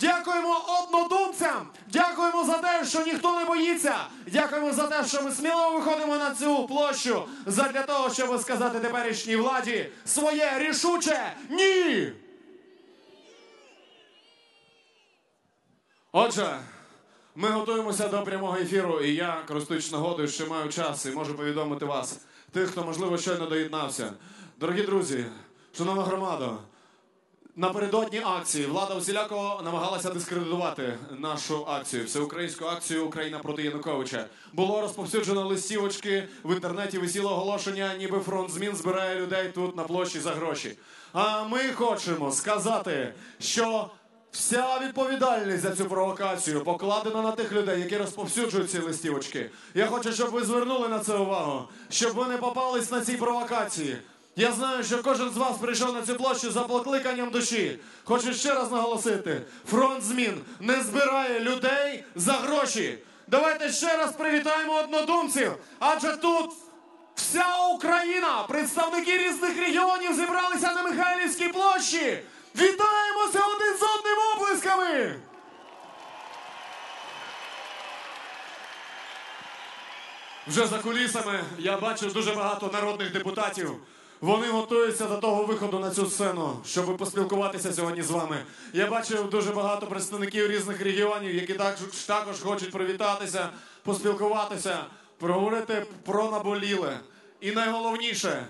Дякуємо однодумцям. Дякуємо за те, що ніхто не боїться. Дякуємо за те, що ми сміливо виходимо на цю площу задля того, щоб сказати теперішній владі своє рішуче ні. Отже, ми готуємося до прямого ефіру, і я, користуючись нагодою, що маю час і можу повідомити вас, тих, хто, можливо, щойно доєднався. Дорогі друзі, шановна громада, напередодні акції влада усіляко намагалася дискредитувати нашу акцію, всеукраїнську акцію Україна проти Януковича. Було розповсюджено листівочки в інтернеті. Висіло оголошення, ніби фронт змін збирає людей тут на площі за гроші. А ми хочемо сказати, що Вся відповідальність за цю провокацію покладена на тих людей, які розповсюджують ці листівочки. Я хочу, щоб ви звернули на це увагу, щоб ви не попались на ці провокації. Я знаю, що кожен з вас прийшов на цю площу за покликанням душі. Хочу ще раз наголосити: фронт змін не збирає людей за гроші. Давайте ще раз привітаємо однодумців, адже тут вся Україна, представники різних регіонів зібралися на Михайлівській площі. Вітаємося один з одним оплесками! Вже за кулісами я бачив дуже багато народних депутатів. Вони готуються до того виходу на цю сцену, щоб поспілкуватися сьогодні з вами. Я бачив дуже багато представників різних регіонів, які також, також хочуть привітатися, поспілкуватися, проговорити про наболіле. І найголовніше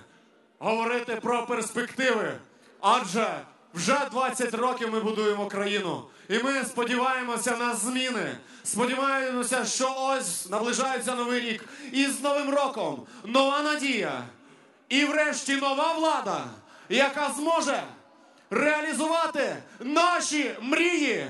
говорити про перспективи. Адже вже 20 років ми будуємо країну, і ми сподіваємося на зміни. Сподіваємося, що ось наближається новий рік. І з новим роком нова надія. І врешті нова влада, яка зможе реалізувати наші мрії.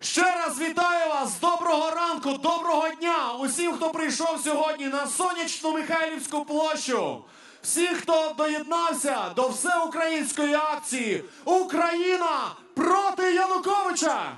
Ще раз вітаю вас! Доброго ранку, доброго дня! Усім, хто прийшов сьогодні на сонячну Михайлівську площу. Всіх, хто доєднався до всеукраїнської акції Україна проти Януковича.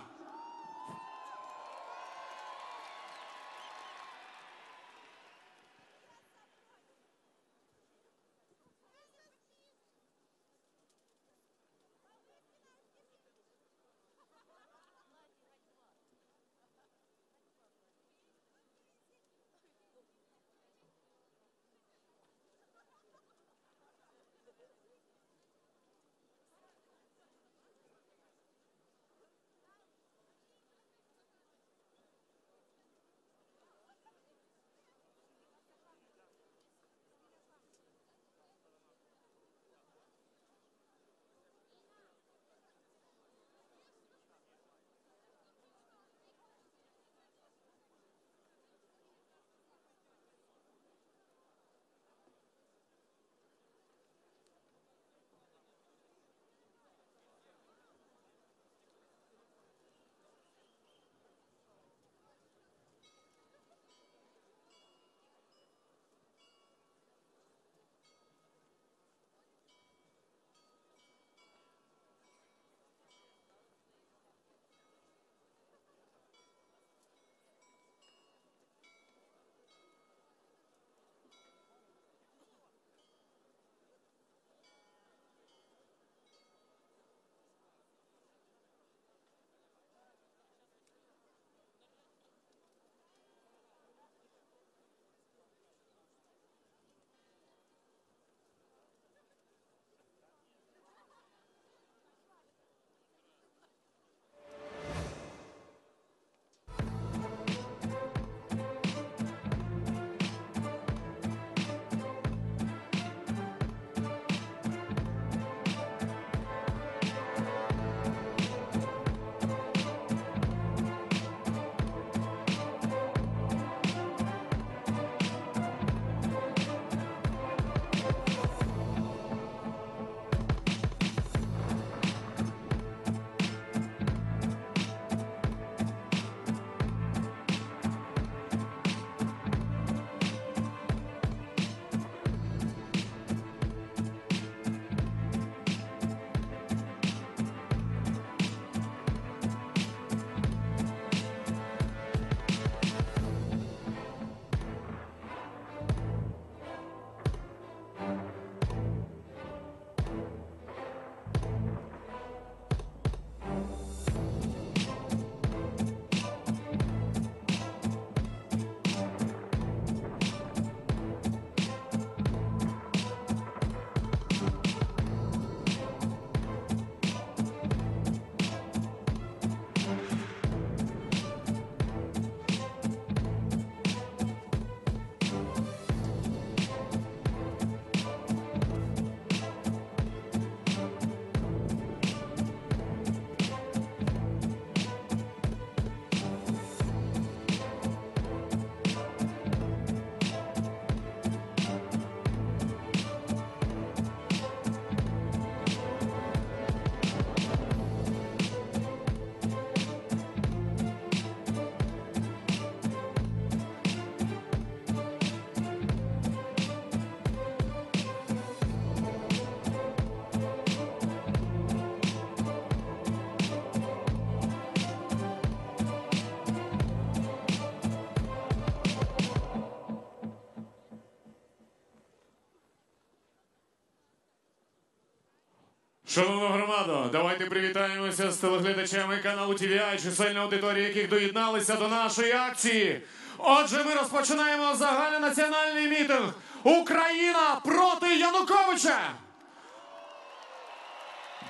Шановна громада, давайте привітаємося з телеглядачами каналу TVI, чисельна аудиторія, яких доєдналися до нашої акції. Отже, ми розпочинаємо загальнонаціональний мітинг Україна проти Януковича.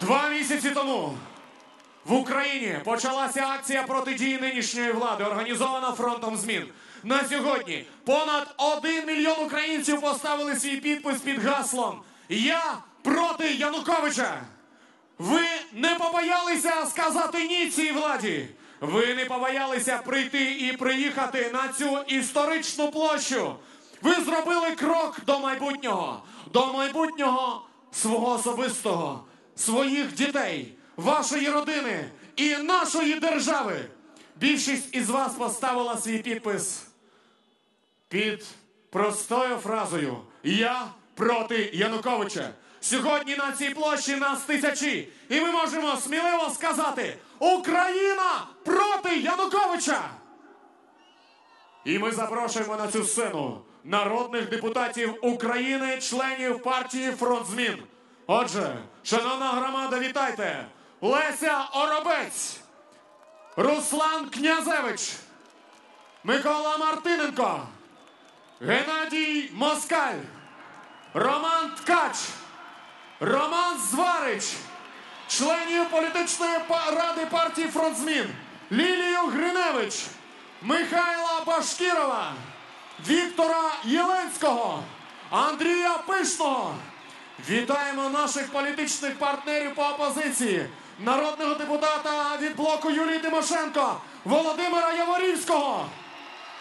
Два місяці тому в Україні почалася акція протидії нинішньої влади, організована фронтом змін. На сьогодні понад один мільйон українців поставили свій підпис під гаслом Я проти Януковича. Ви не побоялися сказати ні цій владі. Ви не побоялися прийти і приїхати на цю історичну площу. Ви зробили крок до майбутнього, до майбутнього свого особистого, своїх дітей, вашої родини і нашої держави. Більшість із вас поставила свій підпис під простою фразою Я проти Януковича. Сьогодні на цій площі нас тисячі, і ми можемо сміливо сказати Україна проти Януковича. І ми запрошуємо на цю сцену народних депутатів України, членів партії Фронт Змін. Отже, шановна громада, вітайте! Леся Оробець, Руслан Князевич, Микола Мартиненко, Геннадій Москаль, Роман Ткач, Роман Зварич, членів політичної ради партії Фронт Змін, Лілію Гриневич, Михайла Башкірова, Віктора Єленського, Андрія Пишного. Вітаємо наших політичних партнерів по опозиції, народного депутата від блоку Юлії Тимошенко, Володимира Яворівського.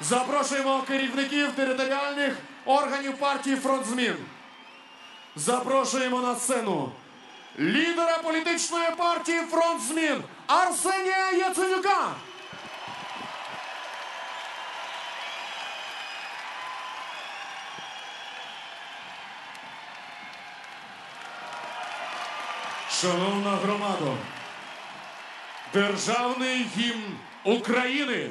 Запрошуємо керівників територіальних органів партії Фронт Змін. Запрошуємо на сцену лідера політичної партії Фронт Змін Арсенія Яценюка. Шановна громада, державний гімн України.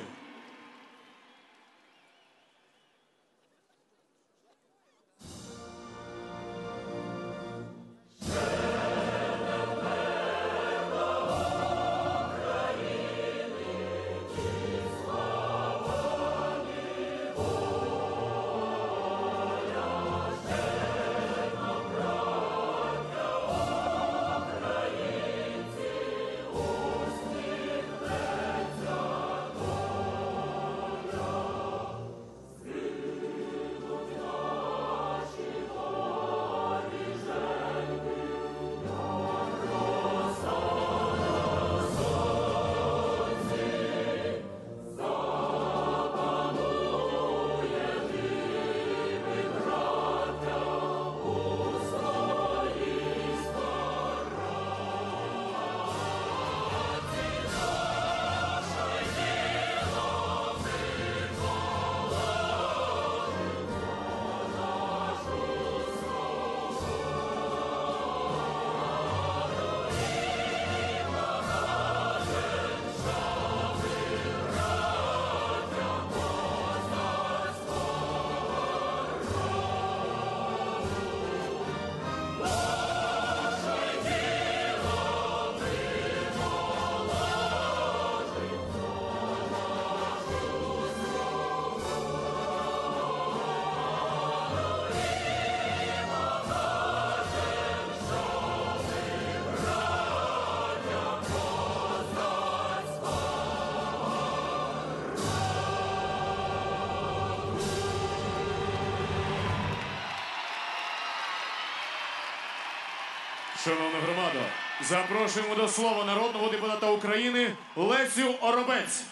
Шановна громада, запрошуємо до слова народного депутата України Лесю Оробець.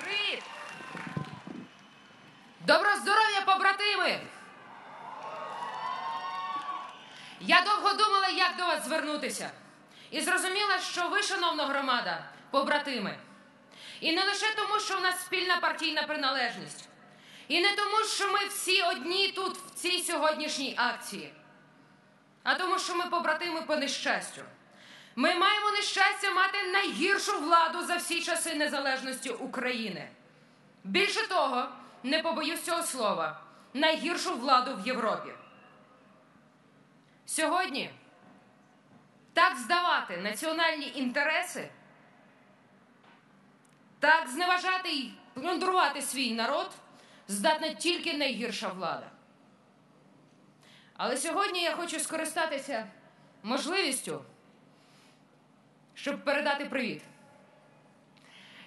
Привіт! Доброго здоров'я, побратими! Я довго думала, як до вас звернутися. І зрозуміла, що ви, шановна громада, побратими. І не лише тому, що у нас спільна партійна приналежність. І не тому, що ми всі одні тут, в цій сьогоднішній акції, а тому, що ми побратими по нещастю. Ми маємо нещастя мати найгіршу владу за всі часи незалежності України. Більше того, не побоюсь цього слова, найгіршу владу в Європі. Сьогодні так здавати національні інтереси, так зневажати і плюндрувати свій народ здатна тільки найгірша влада. Але сьогодні я хочу скористатися можливістю, щоб передати привіт.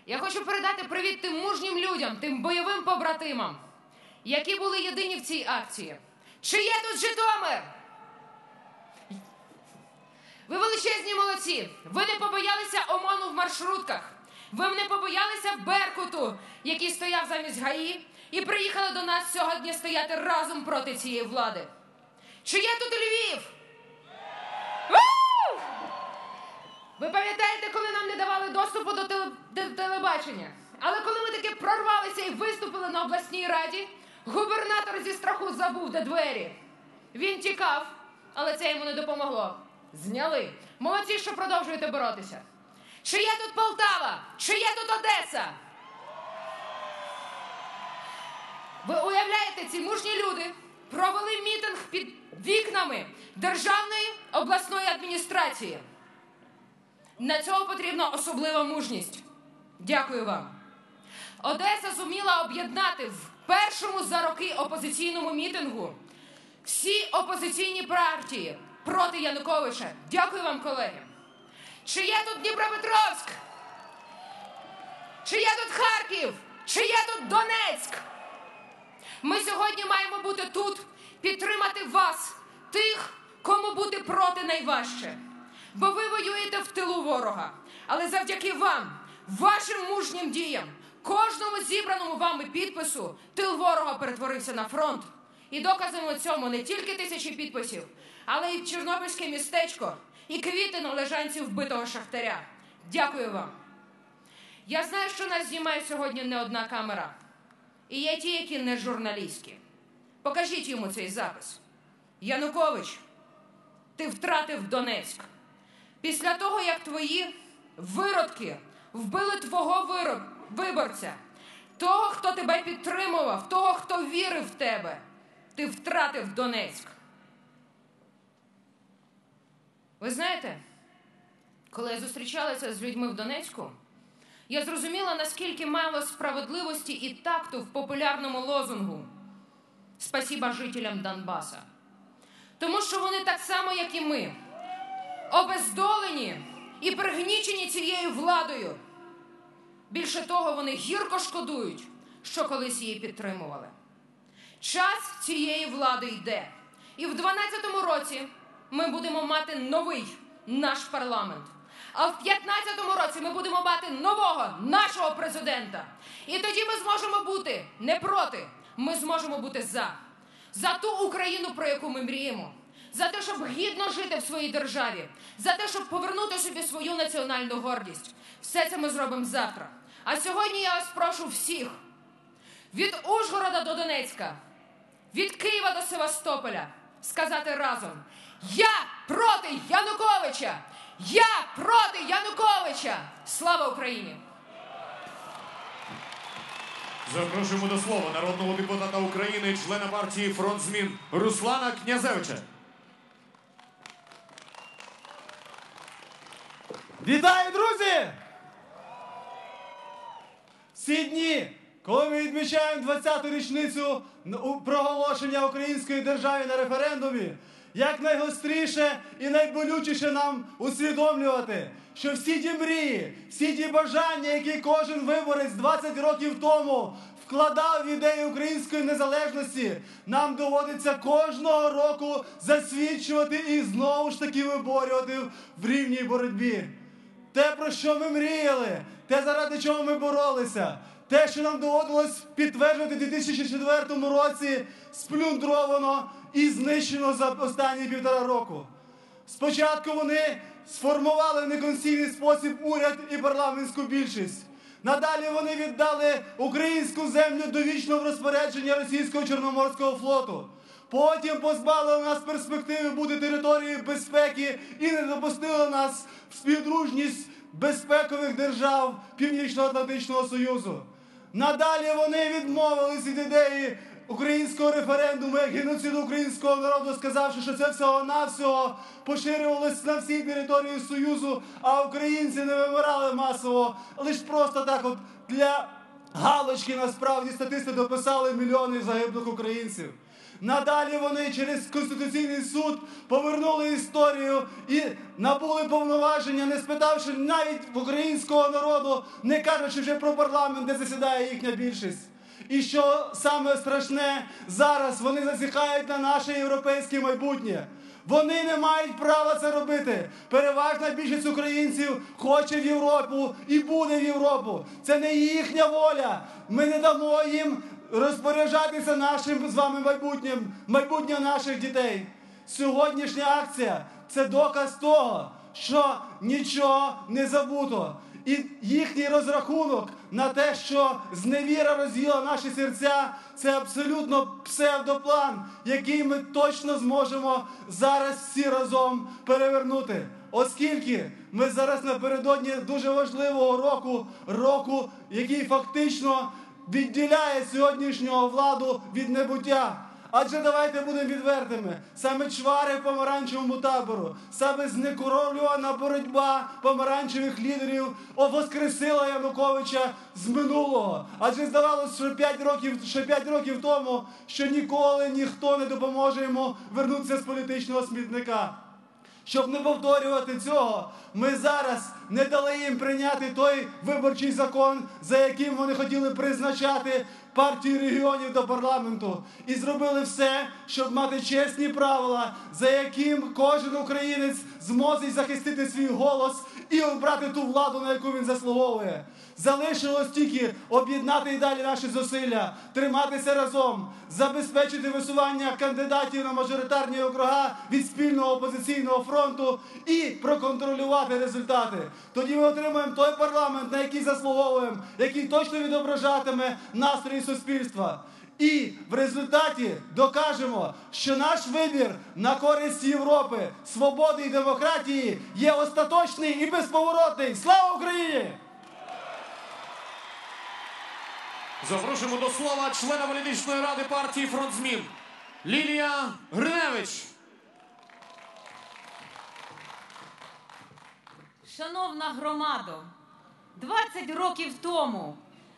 Я хочу передати привіт тим мужнім людям, тим бойовим побратимам, які були єдині в цій акції. Чи є тут Житомир? Ви величезні молодці. Ви не побоялися ОМОНу в маршрутках. Ви не побоялися Беркуту, який стояв замість ГАІ, і приїхали до нас сьогодні стояти разом проти цієї влади. Чи є тут Львів? Ви пам'ятаєте, коли нам не давали доступу до, телебачення? Але коли ми таки прорвалися і виступили на обласній раді, губернатор зі страху забув, де двері. Він тікав, але це йому не допомогло. Зняли. Молодці, що продовжуєте боротися. Чи є тут Полтава? Чи є тут Одеса? Ви уявляєте, ці мужні люди провели мітинг під вікнами Державної обласної адміністрації. На цього потрібна особлива мужність. Дякую вам. Одеса зуміла об'єднати в першому за роки опозиційному мітингу всі опозиційні партії проти Януковича. Дякую вам, колеги. Чи є тут Дніпропетровськ? Чи є тут Харків? Чи є тут Донецьк? Ми сьогодні маємо бути тут, підтримати вас, тих, кому бути проти найважче. Бо ви воюєте в тилу ворога. Але завдяки вам, вашим мужнім діям, кожному зібраному вами підпису, тил ворога перетворився на фронт. І доказом цьому не тільки тисячі підписів, але й Чорнобильське містечко, і квіти на лежанці вбитого шахтаря. Дякую вам. Я знаю, що нас знімає сьогодні не одна камера. І є ті, які не журналістські. Покажіть йому цей запис. Янукович, ти втратив Донецьк. Після того, як твої виродки вбили твого вироб... виборця, того, хто тебе підтримував, того, хто вірив в тебе, ти втратив Донецьк. Ви знаєте, коли я зустрічалася з людьми в Донецьку, я зрозуміла, наскільки мало справедливості і такту в популярному лозунгу Спасіба жителям Донбаса. Тому що вони так само, як і ми, обездолені і пригнічені цією владою. Більше того, вони гірко шкодують, що колись її підтримували. Час цієї влади йде. І в 12-му році ми будемо мати новий наш парламент. А в 15-му році ми будемо мати нового нашого президента. І тоді ми зможемо бути не проти, ми зможемо бути за. За ту Україну, про яку ми мріємо. За те, щоб гідно жити в своїй державі, за те, щоб повернути собі свою національну гордість. Все це ми зробимо завтра. А сьогодні я вас прошу всіх від Ужгорода до Донецька, від Києва до Севастополя сказати разом: Я проти Януковича! Я проти Януковича! Слава Україні! Запрошуємо до слова народного депутата України, члена партії Фронт змін Руслана Князевича. Вітаю, друзі! Ці дні, коли ми відмічаємо 20-ту річницю проголошення української держави на референдумі, як найгостріше і найболючіше нам усвідомлювати, що всі ті мрії, всі ті бажання, які кожен виборець 20 років тому вкладав в ідею української незалежності, нам доводиться кожного року засвідчувати і знову ж таки виборювати в рівній боротьбі. Те, про що ми мріяли, те, заради чого ми боролися, те, що нам доводилось підтверджувати у 2004 році, сплюндровано і знищено за останні півтора року. Спочатку вони сформували в неконституційний спосіб уряд і парламентську більшість. Надалі вони віддали українську землю довічно в розпорядження російського чорноморського флоту. Потім позбавили нас перспективи бути територією безпеки і не допустили нас в співдружність безпекових держав Північно-Атлантичного Союзу. Надалі вони відмовились від ідеї українського референдуму як геноциду українського народу, сказавши, що це всього-навсього поширювалось на всій території Союзу, а українці не вимирали масово, лише просто так от для галочки насправді статисти дописали мільйони загиблих українців. Надалі вони через Конституційний суд повернули історію і набули повноваження, не спитавши навіть українського народу, не кажучи вже про парламент, де засідає їхня більшість. І що саме страшне, зараз вони засіхають на наше європейське майбутнє. Вони не мають права це робити. Переважна більшість українців хоче в Європу і буде в Європу. Це не їхня воля. Ми не дамо їм розпоряджатися нашим з вами майбутнім, майбутнє наших дітей. Сьогоднішня акція це доказ того, що нічого не забуто. І їхній розрахунок на те, що зневіра роз'їла наші серця, це абсолютно псевдоплан, який ми точно зможемо зараз всі разом перевернути. Оскільки ми зараз напередодні дуже важливого року, року, який фактично відділяє сьогоднішнього владу від небуття. Адже давайте будемо відвертими. Саме чвари в помаранчевому табору, саме знекоровлювана боротьба помаранчевих лідерів воскресила Януковича з минулого. Адже здавалося, що 5 років, ще 5 років тому, що ніколи ніхто не допоможе йому вернутися з політичного смітника. Щоб не повторювати цього, ми зараз не дали їм прийняти той виборчий закон, за яким вони хотіли призначати партію регіонів до парламенту, і зробили все, щоб мати чесні правила, за яким кожен українець зможе захистити свій голос і обрати ту владу, на яку він заслуговує. Залишилось тільки об'єднати і далі наші зусилля, триматися разом, забезпечити висування кандидатів на мажоритарні округа від спільного опозиційного фронту і проконтролювати результати. Тоді ми отримаємо той парламент, на який заслуговуємо, який точно відображатиме настрої суспільства. І в результаті докажемо, що наш вибір на користь Європи, свободи і демократії є остаточний і безповоротний. Слава Україні! Запрошуємо до слова члена політичної ради партії Фронт Змін Лілія Гриневич. Шановна громадо, 20 років тому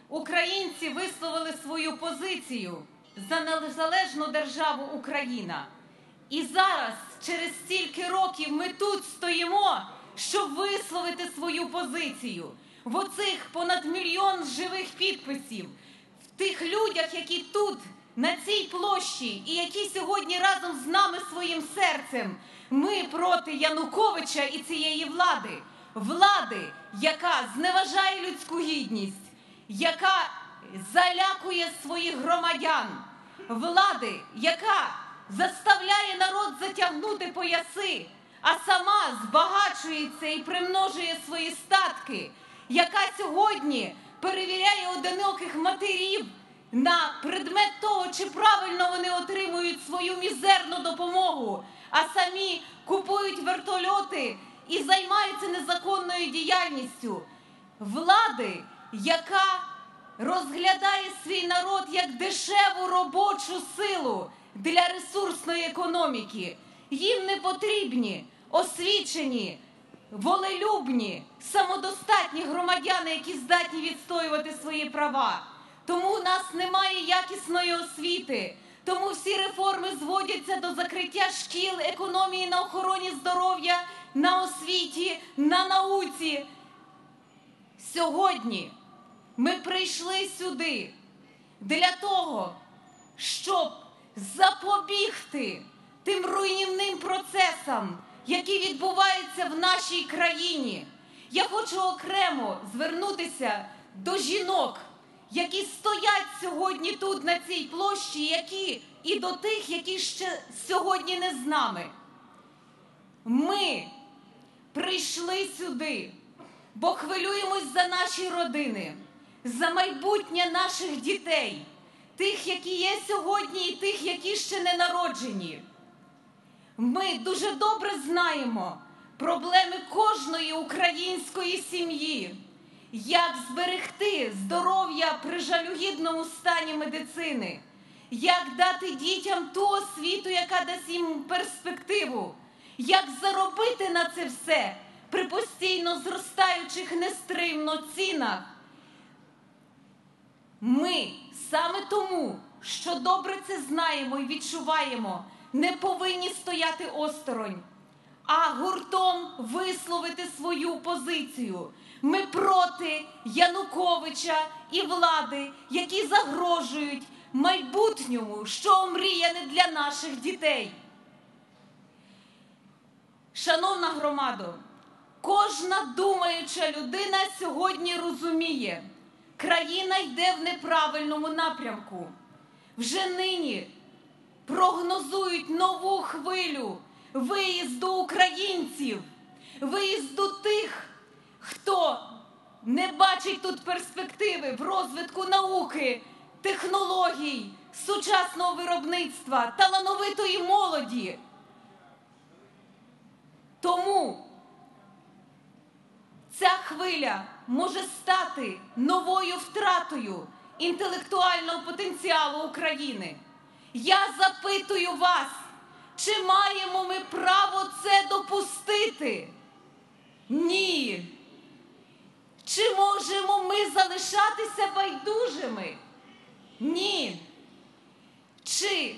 українці висловили свою позицію за незалежну державу Україна. І зараз, через стільки років, ми тут стоїмо, щоб висловити свою позицію. В оцих понад мільйон живих підписів, в тих людях, які тут, на цій площі, і які сьогодні разом з нами своїм серцем, ми проти Януковича і цієї влади, влади, яка зневажає людську гідність, яка залякує своїх громадян, влади, яка заставляє народ затягнути пояси, а сама збагачується і примножує свої статки, яка сьогодні перевіряє одиноких матерів на предмет того, чи правильно вони отримують свою мізерну допомогу, а самі купують вертольоти і займаються незаконною діяльністю. Влади, яка розглядає свій народ як дешеву робочу силу для ресурсної економіки. Їм не потрібні освічені, волелюбні, самодостатні громадяни, які здатні відстоювати свої права. Тому у нас немає якісної освіти. Тому всі реформи зводяться до закриття шкіл, економії на охороні здоров'я, на освіті, на науці. Сьогодні ми прийшли сюди для того, щоб запобігти тим руйнівним процесам, які відбуваються в нашій країні. Я хочу окремо звернутися до жінок, які стоять сьогодні тут, на цій площі, які і до тих, які ще сьогодні не з нами. Ми прийшли сюди, бо хвилюємось за наші родини, за майбутнє наших дітей, тих, які є сьогодні, і тих, які ще не народжені. Ми дуже добре знаємо проблеми кожної української сім'ї, як зберегти здоров'я при жалюгідному стані медицини, як дати дітям ту освіту, яка дасть їм перспективу, як заробити на це все при постійно зростаючих нестримно цінах. Ми саме тому, що добре це знаємо і відчуваємо, не повинні стояти осторонь, а гуртом висловити свою позицію. Ми проти Януковича і влади, які загрожують майбутньому, що омріяне для наших дітей. Шановна громадо, кожна думаюча людина сьогодні розуміє, країна йде в неправильному напрямку. Вже нині прогнозують нову хвилю виїзду українців, виїзду тих, хто не бачить тут перспективи в розвитку науки, технологій, сучасного виробництва, талановитої молоді. Тому ця хвиля може стати новою втратою інтелектуального потенціалу України. Я запитую вас, чи маємо ми право це допустити? Ні. Чи можемо ми залишатися байдужими? Ні. Чи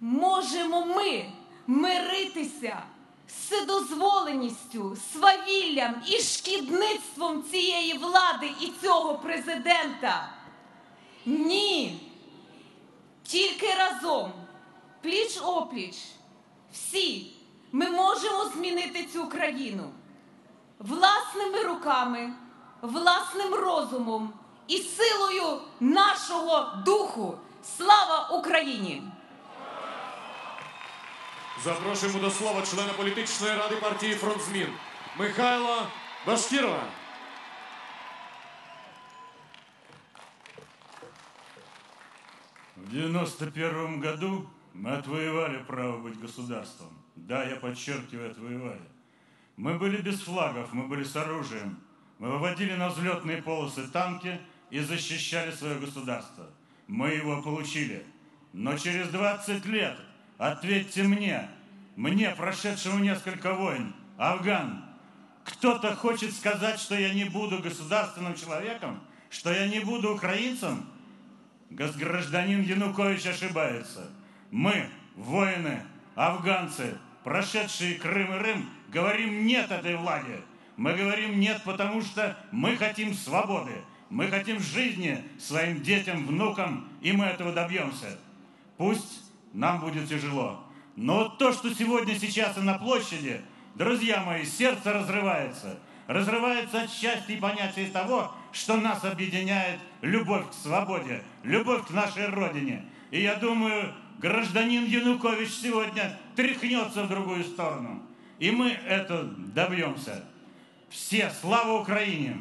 можемо ми миритися вседозволеністю, свавіллям і шкідництвом цієї влади і цього президента? Ні. Тільки разом, пліч опліч, всі ми можемо змінити цю країну власними руками, власним розумом і силою нашого духу. Слава Україні! Запрошуємо до слова члена політичної ради партії Фронт Змін Михайла Башкірова. В 91 году мы отвоевали право быть государством. Да, я подчеркиваю, отвоевали. Мы были без флагов, мы были с оружием. Мы выводили на взлетные полосы танки и защищали свое государство. Мы его получили. Но через 20 лет, ответьте мне, мне, прошедшему несколько войн, Афган, кто-то хочет сказать, что я не буду государственным человеком, что я не буду украинцем? Гражданин Янукович ошибается. Мы, воины, афганцы, прошедшие Крым и Рым, говорим нет этой владе. Мы говорим нет, потому что мы хотим свободы. Мы хотим жизни своим детям, внукам, и мы этого добьемся. Пусть нам будет тяжело. Но то, что сегодня сейчас и на площади, друзья мои, сердце разрывается. Разрывается от счастья и понятия того, что нас объединяет любовь к свободе, любовь к нашей Родине. И я думаю, гражданин Янукович сегодня тряхнется в другую сторону. И мы это добьемся. Все, слава Украине!